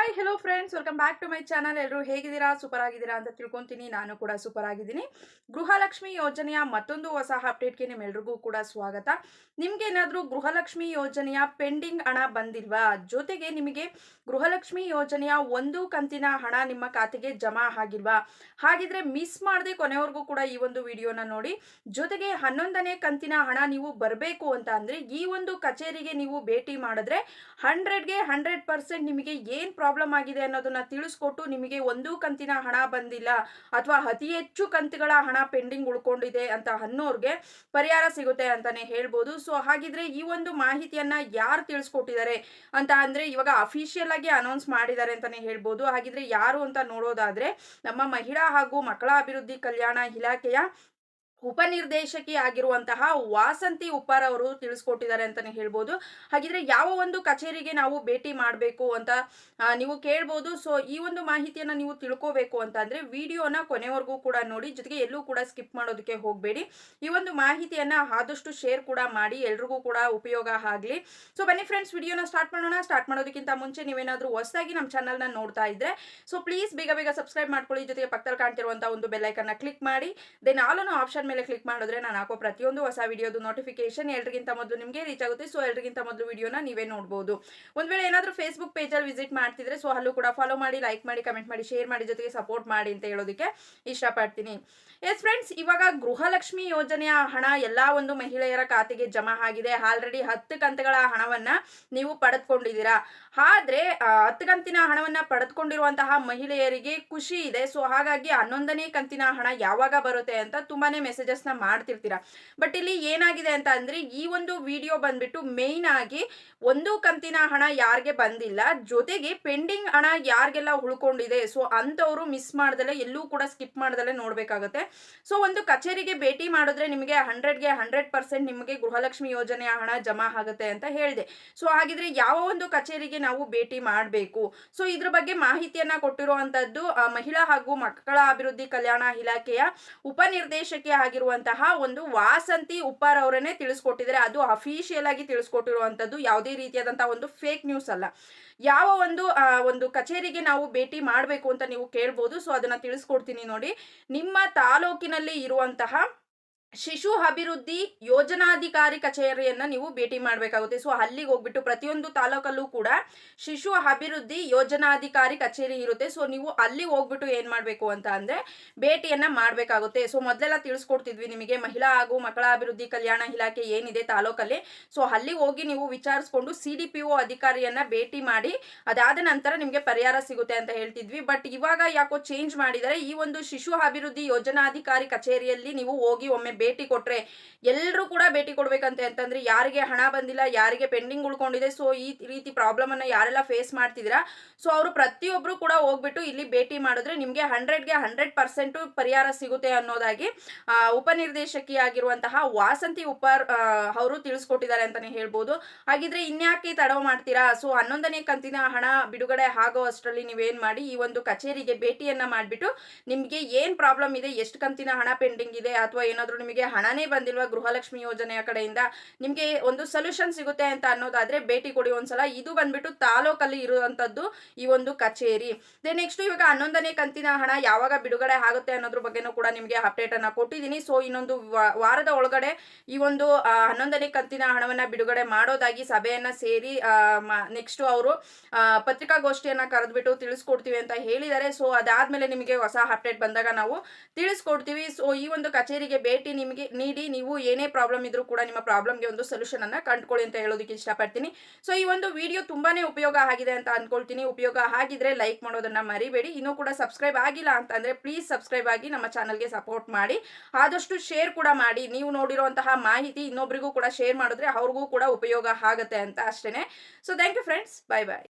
Hi hello friends welcome back to my channel ಎಲ್ಲರೂ ಹೇಗಿದ್ದೀರಾ? Super ಆಗಿದ್ದೀರಾ ಅಂತ ತಿಳ್ಕೊತೀನಿ. ನಾನು ಕೂಡ ಸೂಪರ್ ಆಗಿದ್ದೀನಿ. ಗೃಹಲಕ್ಷ್ಮಿ ಯೋಜನೆಯ ಮತ್ತೊಂದು ಹೊಸ ಅಪ್ಡೇಟ್ಗೆ ನಿಮ್ಮೆಲ್ರಿಗೂ ಕೂಡ ಸ್ವಾಗತ. ನಿಮ್ಗೆ ಏನಾದರೂ ಗೃಹಲಕ್ಷ್ಮಿ ಯೋಜನೆಯ ಪೆಂಡಿಂಗ್ ಹಣ ಬಂದಿಲ್ವಾ? ಜೊತೆಗೆ ನಿಮಗೆ ಗೃಹಲಕ್ಷ್ಮಿ ಯೋಜನೆಯ ಒಂದು ಕಂತಿನ ಹಣ ನಿಮ್ಮ ಖಾತೆಗೆ ಜಮಾ ಆಗಿಲ್ವಾ? ಹಾಗಿದ್ರೆ ಮಿಸ್ ಮಾಡದೆ ಕೊನೆವರೆಗೂ ಕೂಡ ಈ ಒಂದು ವಿಡಿಯೋನ ನೋಡಿ. ಜೊತೆಗೆ ಹನ್ನೊಂದನೇ ಕಂತಿನ ಹಣ ನೀವು ಬರಬೇಕು ಅಂತ ಅಂದ್ರೆ ಈ ಒಂದು ಕಚೇರಿಗೆ ನೀವು ಭೇಟಿ ಮಾಡಿದ್ರೆ ಹಂಡ್ರೆಡ್ಗೆ ಹಂಡ್ರೆಡ್ ಪರ್ಸೆಂಟ್ ನಿಮಗೆ ಏನು ಆಗಿದೆ ಅನ್ನೋದನ್ನ ತಿಳಿಸ್ಕೊಟ್ಟು ನಿಮಗೆ ಒಂದು ಕಂತಿನ ಹಣ ಬಂದಿಲ್ಲ ಅಥವಾ ಅತಿ ಹೆಚ್ಚು ಕಂತುಗಳ ಹಣ ಪೆಂಡಿಂಗ್ ಉಳ್ಕೊಂಡಿದೆ ಅಂತ ಅನ್ನೋರ್ಗೆ ಪರಿಹಾರ ಸಿಗುತ್ತೆ ಅಂತಾನೆ ಹೇಳ್ಬೋದು. ಸೊ ಹಾಗಿದ್ರೆ ಈ ಒಂದು ಮಾಹಿತಿಯನ್ನ ಯಾರು ತಿಳಿಸ್ಕೊಟ್ಟಿದ್ದಾರೆ ಅಂತ ಅಂದ್ರೆ ಇವಾಗ ಅಫಿಷಿಯಲ್ ಆಗಿ ಅನೌನ್ಸ್ ಮಾಡಿದ್ದಾರೆ ಅಂತಾನೆ ಹೇಳ್ಬೋದು. ಹಾಗಿದ್ರೆ ಯಾರು ಅಂತ ನೋಡೋದಾದ್ರೆ ನಮ್ಮ ಮಹಿಳಾ ಹಾಗೂ ಮಕ್ಕಳ ಅಭಿವೃದ್ಧಿ ಕಲ್ಯಾಣ ಇಲಾಖೆಯ ಉಪನಿರ್ದೇಶಕಿ ಆಗಿರುವಂತಹ ವಾಸಂತಿ ಉಪ್ಪಾರ್ ಅವರು ತಿಳಿಸ್ಕೊಟ್ಟಿದ್ದಾರೆ ಅಂತಾನೆ ಹೇಳ್ಬೋದು. ಹಾಗಿದ್ರೆ ಯಾವ ಒಂದು ಕಚೇರಿಗೆ ನಾವು ಭೇಟಿ ಮಾಡಬೇಕು ಅಂತ ನೀವು ಕೇಳ್ಬೋದು. ಸೊ ಈ ಒಂದು ಮಾಹಿತಿಯನ್ನು ನೀವು ತಿಳ್ಕೋಬೇಕು ಅಂತ ಅಂದ್ರೆ ವಿಡಿಯೋನ ಕೊನೆವರೆಗೂ ಕೂಡ ನೋಡಿ, ಜೊತೆಗೆ ಎಲ್ಲೂ ಕೂಡ ಸ್ಕಿಪ್ ಮಾಡೋದಕ್ಕೆ ಹೋಗಬೇಡಿ. ಈ ಒಂದು ಮಾಹಿತಿಯನ್ನ ಆದಷ್ಟು ಶೇರ್ ಕೂಡ ಮಾಡಿ, ಎಲ್ರಿಗೂ ಕೂಡ ಉಪಯೋಗ ಆಗಲಿ. ಸೊ ಬನ್ನಿ ಫ್ರೆಂಡ್ಸ್ ವಿಡಿಯೋನ ಸ್ಟಾರ್ಟ್ ಮಾಡೋಣ. ಸ್ಟಾರ್ಟ್ ಮಾಡೋದಕ್ಕಿಂತ ಮುಂಚೆ ನೀವೇನಾದರೂ ಹೊಸದಾಗಿ ನಮ್ಮ ಚಾನಲ್ನ ನೋಡ್ತಾ ಇದ್ರೆ ಸೊ ಪ್ಲೀಸ್ ಬೇಗ ಬೇಗ ಸಬ್ಸ್ಕ್ರೈಬ್ ಮಾಡ್ಕೊಳ್ಳಿ. ಜೊತೆಗೆ ಪಕ್ಕದಲ್ಲಿ ಕಾಣ್ತಿರುವಂಥ ಒಂದು ಬೆಲ್ಲೈಕನ್ನ ಕ್ಲಿಕ್ ಮಾಡಿ. ದೆನ್ ಆಲ್ ಆಪ್ಷನ್ ಮೇಲೆ ಕ್ಲಿಕ್ ಮಾಡಿದ್ರೆ ನಾನು ಹಾಕೋ ಪ್ರತಿಯೊಂದು ಹೊಸ ವಿಡಿಯೋದು ನೋಟಿಫಿಕೇಶನ್ ಎಲ್ರಿಗಿಂತ ಮೊದಲು ನಿಮಗೆ ರೀಚ್ ಆಗುತ್ತೆ. ಸೊ ಎಲ್ರಿಗಿಂತ ಮೊದಲು ವಿಡಿಯೋನ ನೀವೇ ನೋಡ್ಬೋದು. ಒಂದ್ ವೇಳೆ ಏನಾದರೂ ಫೇಸ್ಬುಕ್ ಪೇಜಲ್ಲಿ ವಿಸಿಟ್ ಮಾಡ್ತಿದ್ರೆ ಸೊ ಅಲ್ಲೂ ಕೂಡ ಫಾಲೋ ಮಾಡಿ ಲೈಕ್ ಮಾಡಿ ಕಮೆಂಟ್ ಮಾಡಿ ಶೇರ್ ಮಾಡಿ ಜೊತೆಗೆ ಸಪೋರ್ಟ್ ಮಾಡಿ ಅಂತ ಹೇಳೋದಕ್ಕೆ ಇಷ್ಟಪಡ್ತೀನಿ. ಎಸ್ ಫ್ರೆಂಡ್ಸ್ ಇವಾಗ ಗೃಹಲಕ್ಷ್ಮಿ ಯೋಜನೆಯ ಹಣ ಎಲ್ಲ ಒಂದು ಮಹಿಳೆಯರ ಖಾತೆಗೆ ಜಮಾ ಆಗಿದೆ. ಆಲ್ರೆಡಿ ಹತ್ತು ಕಂತುಗಳ ಹಣವನ್ನ ನೀವು ಪಡೆದುಕೊಂಡಿದ್ದೀರಾ. ಆದ್ರೆ ಹತ್ತು ಕಂತಿನ ಹಣವನ್ನ ಪಡೆದುಕೊಂಡಿರುವಂತಹ ಮಹಿಳೆಯರಿಗೆ ಖುಷಿ ಇದೆ. ಸೊ ಹಾಗಾಗಿ ಹನ್ನೊಂದನೇ ಕಂತಿನ ಹಣ ಯಾವಾಗ ಬರುತ್ತೆ ಅಂತ ತುಂಬಾನೇ ಮೆಸೇಜಸ್ ನ ಮಾಡ್ತಿರ್ತೀರಾ? ಬಟ್ ಇಲ್ಲಿ ಏನಾಗಿದೆ ಅಂತ ಅಂದ್ರೆ, ಈ ಒಂದು ವಿಡಿಯೋ ಬಂದ್ಬಿಟ್ಟು ಮೇಯ್ನ್ ಆಗಿ ಒಂದು ಕಂತಿನ ಹಣ ಯಾರಿಗೆ ಬಂದಿಲ್ಲ, ಜೊತೆಗೆ ಪೆಂಡಿಂಗ್ ಹಣ ಯಾರಿಗೆಲ್ಲ ಉಳ್ಕೊಂಡಿದೆ ಸೊ ಅಂತವರು ಮಿಸ್ ಮಾಡ್ದಲೆ, ಎಲ್ಲೂ ಕೂಡ ಸ್ಕಿಪ್ ಮಾಡ್ದಲೆ ನೋಡ್ಬೇಕಾಗತ್ತೆ. ಸೊ ಒಂದು ಕಚೇರಿಗೆ ಭೇಟಿ ಮಾಡಿದ್ರೆ ನಿಮಗೆ ಹಂಡ್ರೆಡ್ಗೆ ಹಂಡ್ರೆಡ್ ಪರ್ಸೆಂಟ್ ನಿಮಗೆ ಗೃಹಲಕ್ಷ್ಮಿ ಯೋಜನೆಯ ಹಣ ಜಮಾ ಆಗುತ್ತೆ ಅಂತ ಹೇಳಿದೆ. ಸೊ ಹಾಗಿದ್ರೆ ಯಾವ ಒಂದು ಕಚೇರಿಗೆ ನಾವು ಭೇಟಿ ಮಾಡಬೇಕು? ಸೊ ಇದ್ರ ಬಗ್ಗೆ ಮಾಹಿತಿಯನ್ನ ಕೊಟ್ಟಿರುವಂತದ್ದು ಮಹಿಳಾ ಹಾಗೂ ಮಕ್ಕಳ ಅಭಿವೃದ್ಧಿ ಕಲ್ಯಾಣ ಇಲಾಖೆಯ ಉಪನಿರ್ದೇಶಕಿ ಆಗಿರುವಂತಹ ಒಂದು ವಾಸಂತಿ ಉಪ್ಪಾರ್ ಅವರನ್ನೇ ತಿಳಿಸ್ಕೊಟ್ಟಿದ್ದಾರೆ. ಅದು ಅಫಿಷಿಯಲ್ ಆಗಿ ತಿಳಿಸ್ಕೊಟ್ಟಿರುವಂಥದ್ದು ಯಾವುದೇ ರೀತಿಯಾದಂತಹ ಒಂದು ಫೇಕ್ ನ್ಯೂಸ್ ಅಲ್ಲ. ಯಾವ ಒಂದು ಒಂದು ಕಚೇರಿಗೆ ನಾವು ಭೇಟಿ ಮಾಡಬೇಕು ಅಂತ ನೀವು ಕೇಳ್ಬೋದು. ಸೊ ಅದನ್ನ ತಿಳಿಸ್ಕೊಡ್ತೀನಿ ನೋಡಿ. ನಿಮ್ಮ ತಾಲೂಕಿನಲ್ಲಿ ಇರುವಂತಹ ಶಿಶು ಅಭಿವೃದ್ಧಿ ಯೋಜನಾಧಿಕಾರಿ ಕಚೇರಿಯನ್ನ ನೀವು ಭೇಟಿ ಮಾಡಬೇಕಾಗುತ್ತೆ. ಸೊ ಅಲ್ಲಿಗೆ ಹೋಗ್ಬಿಟ್ಟು ಪ್ರತಿಯೊಂದು ತಾಲೂಕಲ್ಲೂ ಕೂಡ ಶಿಶು ಅಭಿವೃದ್ಧಿ ಯೋಜನಾಧಿಕಾರಿ ಕಚೇರಿ ಇರುತ್ತೆ. ಸೊ ನೀವು ಅಲ್ಲಿ ಹೋಗ್ಬಿಟ್ಟು ಏನ್ ಮಾಡಬೇಕು ಅಂತ ಅಂದ್ರೆ ಭೇಟಿಯನ್ನ ಮಾಡಬೇಕಾಗುತ್ತೆ. ಸೊ ಮೊದಲೆಲ್ಲ ತಿಳಿಸ್ಕೊಡ್ತಿದ್ವಿ ನಿಮಗೆ, ಮಹಿಳಾ ಹಾಗೂ ಮಕ್ಕಳ ಅಭಿವೃದ್ಧಿ ಕಲ್ಯಾಣ ಇಲಾಖೆ ಏನಿದೆ ತಾಲೂಕಲ್ಲಿ. ಸೊ ಅಲ್ಲಿ ಹೋಗಿ ನೀವು ವಿಚಾರಿಸ್ಕೊಂಡು ಸಿ ಡಿ ಪಿ ಒ ಅಧಿಕಾರಿಯನ್ನ ಭೇಟಿ ಮಾಡಿ, ಅದಾದ ನಂತರ ನಿಮಗೆ ಪರಿಹಾರ ಸಿಗುತ್ತೆ ಅಂತ ಹೇಳ್ತಿದ್ವಿ. ಬಟ್ ಇವಾಗ ಯಾಕೋ ಚೇಂಜ್ ಮಾಡಿದರೆ ಈ ಒಂದು ಶಿಶು ಅಭಿವೃದ್ಧಿ ಯೋಜನಾಧಿಕಾರಿ ಕಚೇರಿಯಲ್ಲಿ ನೀವು ಹೋಗಿ ಒಮ್ಮೆ ಭೇಟಿ ಕೊಟ್ಟರೆ ಎಲ್ಲರೂ ಕೂಡ ಭೇಟಿ ಕೊಡಬೇಕಂತೆ ಅಂತಂದ್ರೆ ಯಾರಿಗೆ ಹಣ ಬಂದಿಲ್ಲ, ಯಾರಿಗೆ ಪೆಂಡಿಂಗ್ ಉಳ್ಕೊಂಡಿದೆ ಸೊ ಈ ರೀತಿ ಪ್ರಾಬ್ಲಮನ್ನು ಯಾರೆಲ್ಲ ಫೇಸ್ ಮಾಡ್ತಿದ್ದೀರಾ? ಸೊ ಅವರು ಪ್ರತಿಯೊಬ್ಬರು ಕೂಡ ಹೋಗ್ಬಿಟ್ಟು ಇಲ್ಲಿ ಭೇಟಿ ಮಾಡಿದ್ರೆ ನಿಮಗೆ ಹಂಡ್ರೆಡ್ಗೆ ಹಂಡ್ರೆಡ್ ಪರ್ಸೆಂಟು ಪರಿಹಾರ ಸಿಗುತ್ತೆ ಅನ್ನೋದಾಗಿ ಉಪನಿರ್ದೇಶಕಿ ಆಗಿರುವಂತಹ ವಾಸಂತಿ ಉಪರ್ ಅವರು ತಿಳಿಸ್ಕೊಟ್ಟಿದ್ದಾರೆ ಅಂತಲೇ ಹೇಳ್ಬೋದು. ಹಾಗಿದ್ರೆ ಇನ್ಯಾಕೆ ತಡವ ಮಾಡ್ತೀರಾ? ಸೊ ಹನ್ನೊಂದನೇ ಕಂತಿನ ಹಣ ಬಿಡುಗಡೆ ಆಗೋ ಅಷ್ಟರಲ್ಲಿ ನೀವೇನು ಮಾಡಿ ಈ ಒಂದು ಕಚೇರಿಗೆ ಭೇಟಿಯನ್ನು ಮಾಡಿಬಿಟ್ಟು ನಿಮಗೆ ಏನು ಪ್ರಾಬ್ಲಮ್ ಇದೆ, ಎಷ್ಟು ಕಂತಿನ ಹಣ ಪೆಂಡಿಂಗ್ ಇದೆ, ಅಥವಾ ಏನಾದರೂ ಹಣನೇ ಬಂದಿಲ್ವಾ ಗೃಹಲಕ್ಷ್ಮಿ ಯೋಜನೆಯ ಕಡೆಯಿಂದ? ನಿಮಗೆ ಒಂದು ಸೊಲ್ಯೂಷನ್ ಸಿಗುತ್ತೆ ಅಂತ ಅನ್ನೋದಾದ್ರೆ ಭೇಟಿ ಕೊಡಿ ಒಂದ್ಸಲ. ಇದು ಬಂದ್ಬಿಟ್ಟು ತಾಲೂಕಲ್ಲಿ ಇರುವಂತದ್ದು ಈ ಒಂದು ಕಚೇರಿ. ದೇ ನೆಕ್ಸ್ಟ್ ಇವಾಗ ಹನ್ನೊಂದನೇ ಕಂತಿನ ಹಣ ಯಾವಾಗ ಬಿಡುಗಡೆ ಆಗುತ್ತೆ ಅನ್ನೋದ್ರ ಬಗ್ಗೆನೂ ಕೂಡ ನಿಮಗೆ ಅಪ್ಡೇಟ್ ಅನ್ನ ಕೊಟ್ಟಿದ್ದೀನಿ. ಸೊ ಇನ್ನೊಂದು ವಾರದ ಒಳಗಡೆ ಈ ಒಂದು ಹನ್ನೊಂದನೇ ಕಂತಿನ ಹಣವನ್ನ ಬಿಡುಗಡೆ ಮಾಡೋದಾಗಿ ಸಭೆಯನ್ನ ಸೇರಿ ನೆಕ್ಸ್ಟ್ ಅವರು ಪತ್ರಿಕಾಗೋಷ್ಠಿಯನ್ನ ಕರೆದ್ಬಿಟ್ಟು ತಿಳಿಸ್ಕೊಡ್ತೀವಿ ಅಂತ ಹೇಳಿದ್ದಾರೆ. ಸೊ ಅದಾದ್ಮೇಲೆ ನಿಮಗೆ ಹೊಸ ಅಪ್ಡೇಟ್ ಬಂದಾಗ ನಾವು ತಿಳಿಸ್ಕೊಡ್ತೀವಿ. ಸೊ ಈ ಒಂದು ಕಚೇರಿಗೆ ಭೇಟಿ ನಿಮಗೆ ನೀಡಿ, ನೀವು ಏನೇ ಪ್ರಾಬ್ಲಮ್ ಇದ್ರೂ ಕೂಡ ನಿಮ್ಮ ಪ್ರಾಬ್ಲಮ್ಗೆ ಒಂದು ಸೊಲ್ಯೂಷನ್ ಅನ್ನ ಕಂಡುಕೊಳ್ಳಿ ಅಂತ ಹೇಳೋದಕ್ಕೆ ಇಷ್ಟಪಡ್ತೀನಿ. ಸೊ ಈ ಒಂದು ವಿಡಿಯೋ ತುಂಬಾನೇ ಉಪಯೋಗ ಆಗಿದೆ ಅಂತ ಅನ್ಕೊಳ್ತೀನಿ. ಉಪಯೋಗ ಆಗಿದ್ರೆ ಲೈಕ್ ಮಾಡೋದನ್ನ ಮರಿಬೇಡಿ. ಇನ್ನೂ ಕೂಡ ಸಬ್ಸ್ಕ್ರೈಬ್ ಆಗಿಲ್ಲ ಅಂತಂದ್ರೆ ಪ್ಲೀಸ್ ಸಬ್ಸ್ಕ್ರೈಬ್ ಆಗಿ ನಮ್ಮ ಚಾನಲ್ಗೆ ಸಪೋರ್ಟ್ ಮಾಡಿ. ಆದಷ್ಟು ಶೇರ್ ಕೂಡ ಮಾಡಿ. ನೀವು ನೋಡಿರುವಂತಹ ಮಾಹಿತಿ ಇನ್ನೊಬ್ಬರಿಗೂ ಕೂಡ ಶೇರ್ ಮಾಡಿದ್ರೆ ಅವ್ರಿಗೂ ಕೂಡ ಉಪಯೋಗ ಆಗುತ್ತೆ ಅಂತ ಅಷ್ಟೇ so thank you friends bye bye